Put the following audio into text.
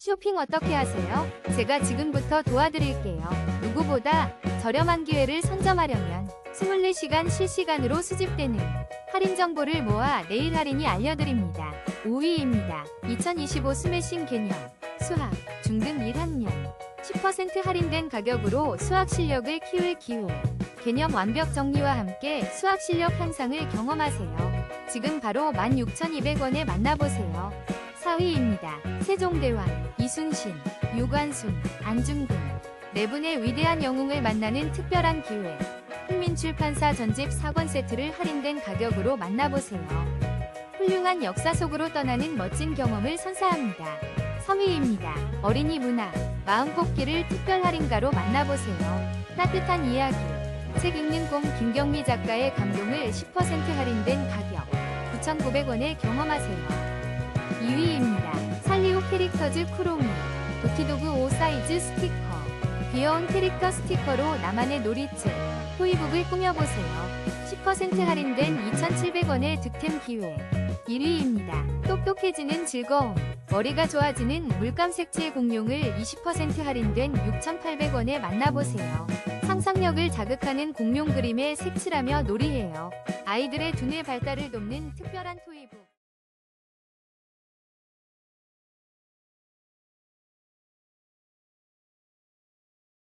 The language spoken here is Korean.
쇼핑 어떻게 하세요? 제가 지금부터 도와드릴게요. 누구보다 저렴한 기회를 선점하려면 24시간 실시간으로 수집되는 할인 정보를 모아 내일 할인이 알려드립니다. 5위입니다. 2025 스매싱 개념, 수학, 중등 1학년 10% 할인된 가격으로 수학 실력을 키울 기회. 개념 완벽 정리와 함께 수학 실력 향상을 경험하세요. 지금 바로 16,200원에 만나보세요. 4위입니다. 세종대왕, 이순신, 유관순, 안중근. 네 분의 위대한 영웅을 만나는 특별한 기회. 흥민출판사 전집 4권 세트를 할인된 가격으로 만나보세요. 훌륭한 역사 속으로 떠나는 멋진 경험을 선사합니다. 3위입니다. 어린이 문학, 마음 뽑기를 특별 할인가로 만나보세요. 따뜻한 이야기. 책 읽는 꿈 김경미 작가의 감동을 10% 할인된 가격 9,900원에 경험하세요. 2위입니다. 캐릭터즈 쿠로미 도티도그 5 사이즈 스티커 귀여운 캐릭터 스티커로 나만의 놀이책 토이북을 꾸며보세요. 10% 할인된 2,700원의 득템 기회 1위입니다. 똑똑해지는 즐거움 머리가 좋아지는 물감 색칠 공룡을 20% 할인된 6,800원에 만나보세요. 상상력을 자극하는 공룡 그림에 색칠하며 놀이해요. 아이들의 두뇌 발달을 돕는 특별한 토이북